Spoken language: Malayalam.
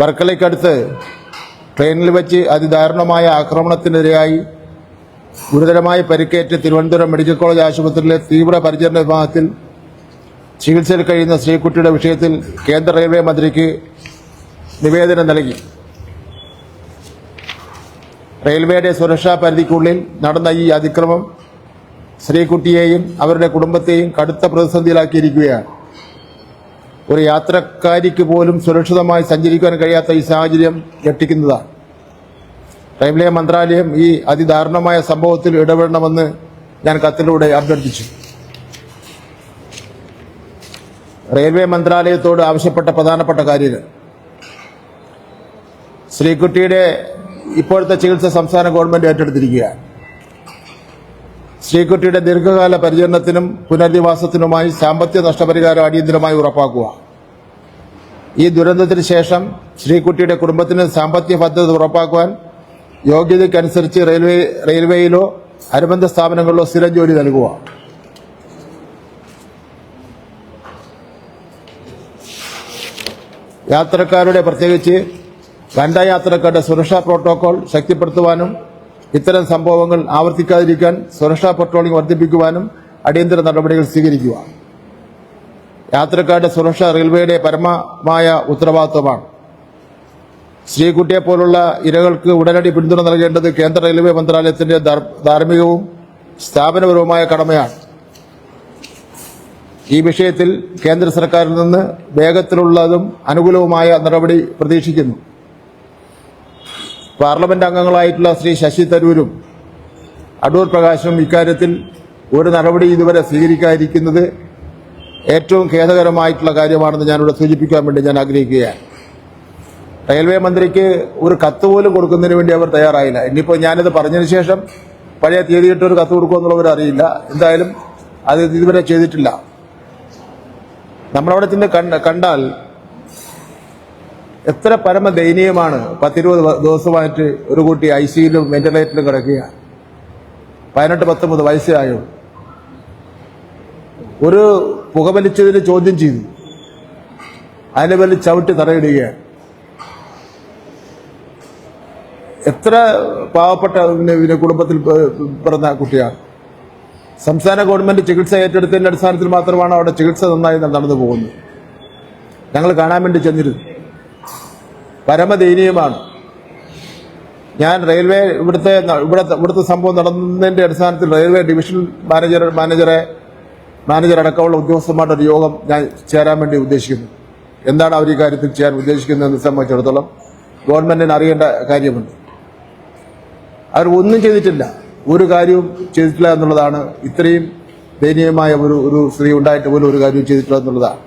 വർക്കലയ്ക്കടുത്ത് ട്രെയിനിൽ വെച്ച് അതിദാരുണമായ ആക്രമണത്തിനിരയായി ഗുരുതരമായി പരിക്കേറ്റ് തിരുവനന്തപുരം മെഡിക്കൽ കോളേജ് ആശുപത്രിയിലെ തീവ്ര പരിചരണ വിഭാഗത്തിൽ ചികിത്സയിൽ കഴിയുന്ന ശ്രീകുട്ടിയുടെ വിഷയത്തിൽ കേന്ദ്ര റെയിൽവേ മന്ത്രിക്ക് നിവേദനം നൽകി. റെയിൽവേയുടെ സുരക്ഷാ പരിധിക്കുള്ളിൽ നടന്ന ഈ അതിക്രമം ശ്രീകുട്ടിയെയും അവരുടെ കുടുംബത്തെയും കടുത്ത പ്രതിസന്ധിയിലാക്കിയിരിക്കുകയാണ്. ഒരു യാത്രക്കാരിക്ക് പോലും സുരക്ഷിതമായി സഞ്ചരിക്കാൻ കഴിയാത്ത ഈ സാഹചര്യം ഞെട്ടിക്കുന്നതാണ്. റെയിൽവേ മന്ത്രാലയം ഈ അതിദാരുണമായ സംഭവത്തിൽ ഇടപെടണമെന്ന് ഞാൻ കത്തിലൂടെ അഭ്യർത്ഥിച്ചു. റെയിൽവേ മന്ത്രാലയത്തോട് ആവശ്യപ്പെട്ട പ്രധാനപ്പെട്ട കാര്യങ്ങൾ ശ്രീകുട്ടിയുടെ ഇപ്പോഴത്തെ ചികിത്സ സംസ്ഥാന ഗവൺമെന്റ് ഏറ്റെടുത്തിരിക്കുകയാണ്. ശ്രീകുട്ടിയുടെ ദീർഘകാല പരിചരണത്തിനും പുനരധിവാസത്തിനുമായി സാമ്പത്തിക നഷ്ടപരിഹാരം അടിയന്തരമായി ഉറപ്പാക്കുക. ഈ ദുരന്തത്തിന് ശേഷം ശ്രീകുട്ടിയുടെ കുടുംബത്തിന് സാമ്പത്തിക ഭദ്രത ഉറപ്പാക്കുവാൻ യോഗ്യതയ്ക്കനുസരിച്ച് റെയിൽവേ റെയിൽവേയിലോ അനുബന്ധ സ്ഥാപനങ്ങളിലോ സ്ഥിരം ജോലി നൽകുക. യാത്രക്കാരുടെ പ്രത്യേകിച്ച് വനിതാ യാത്രക്കാരുടെ സുരക്ഷാ പ്രോട്ടോകോൾ ശക്തിപ്പെടുത്തുവാനും ഇത്തരം സംഭവങ്ങൾ ആവർത്തിക്കാതിരിക്കാൻ സുരക്ഷാ പട്രോളിംഗ് വർദ്ധിപ്പിക്കുവാനും അടിയന്തര നടപടികൾ സ്വീകരിക്കുക. യാത്രക്കാരുടെ സുരക്ഷ റെയിൽവേയുടെ പരമമായ ഉത്തരവാദിത്വമാണ്. ശ്രീകുട്ടിയെ പോലുള്ള ഇരകൾക്ക് ഉടനടി പിന്തുണ നൽകേണ്ടത് കേന്ദ്ര റെയിൽവേ മന്ത്രാലയത്തിന്റെ ധാർ- ധാർമ്മികവും സ്ഥാപനപരവുമായ കടമയാണ്. ഈ വിഷയത്തിൽ കേന്ദ്ര സർക്കാരിൽ നിന്ന് വേഗത്തിലുള്ളതും അനുകൂലവുമായ നടപടി പ്രതീക്ഷിക്കുന്നു. പാർലമെന്റ് അംഗങ്ങളായിട്ടുള്ള ശ്രീ ശശി തരൂരും അടൂർ പ്രകാശും ഇക്കാര്യത്തിൽ ഒരു നടപടി ഇതുവരെ സ്വീകരിക്കാതിരിക്കുന്നത് ഏറ്റവും ഖേദകരമായിട്ടുള്ള കാര്യമാണെന്ന് ഞാനിവിടെ സൂചിപ്പിക്കാൻ വേണ്ടി ഞാൻ ആഗ്രഹിക്കുകയാണ്. റെയിൽവേ മന്ത്രിക്ക് ഒരു കത്ത് പോലും കൊടുക്കുന്നതിന് വേണ്ടി അവർ തയ്യാറായില്ല. ഇനിയിപ്പോൾ ഞാനിത് പറഞ്ഞതിന് ശേഷം പഴയ തീയതിയിട്ട് ഒരു കത്ത് കൊടുക്കുമെന്നുള്ളവർ അറിയില്ല. എന്തായാലും അത് ഇതുവരെ ചെയ്തിട്ടില്ല. നമ്മളവിടെ ചെന്ന് കണ്ട കണ്ടാൽ എത്ര പരമ ദയനീയമാണ് പത്തിരുപത് ദിവസമായിട്ട് ഒരു കുട്ടി ഐ സിയിലും വെന്റിലേറ്ററിലും കിടക്കുക. പതിനെട്ട് പത്തൊമ്പത് വയസ്സായോ? ഒരു പുകവലിച്ചതിന് ചോദ്യം ചെയ്തു. അതിനെ പേരിൽ ചവിട്ടി തറയിടുകയാണ് എത്ര പാവപ്പെട്ട പിന്നെ കുടുംബത്തിൽ പിറന്ന കുട്ടിയാണ് സംസ്ഥാന ഗവൺമെന്റ് ചികിത്സ ഏറ്റെടുത്തതിന്റെ അടിസ്ഥാനത്തിൽ മാത്രമാണ് അവിടെ ചികിത്സ നന്നായി നടന്നു പോകുന്നത്. ഞങ്ങൾ കാണാൻ വേണ്ടി ചെന്നിരുന്നു. പരമദയനീയമാണ്. ഞാൻ റെയിൽവേ ഇവിടുത്തെ ഇവിടുത്തെ ഇവിടുത്തെ സംഭവം നടന്നതിന്റെ അടിസ്ഥാനത്തിൽ റെയിൽവേ ഡിവിഷൻ മാനേജർ മാനേജറെ മാനേജർ അടക്കമുള്ള ഉദ്യോഗസ്ഥന്മാരുടെ ഒരു യോഗം ഞാൻ ചേരാൻ വേണ്ടി ഉദ്ദേശിക്കുന്നു. എന്താണ് അവർ ഈ കാര്യത്തിൽ ചെയ്യാൻ ഉദ്ദേശിക്കുന്നതെന്ന് സംബന്ധിച്ചിടത്തോളം ഗവൺമെന്റിന് അറിയേണ്ട കാര്യമുണ്ട്. അവർ ഒന്നും ചെയ്തിട്ടില്ല. ഒരു കാര്യവും ചെയ്തിട്ടില്ല എന്നുള്ളതാണ് ഇത്രയും ദയനീയമായ ഒരു ഒരു സ്ത്രീ ഉണ്ടായിട്ട് പോലും ഒരു കാര്യവും ചെയ്തിട്ടില്ല എന്നുള്ളതാണ്.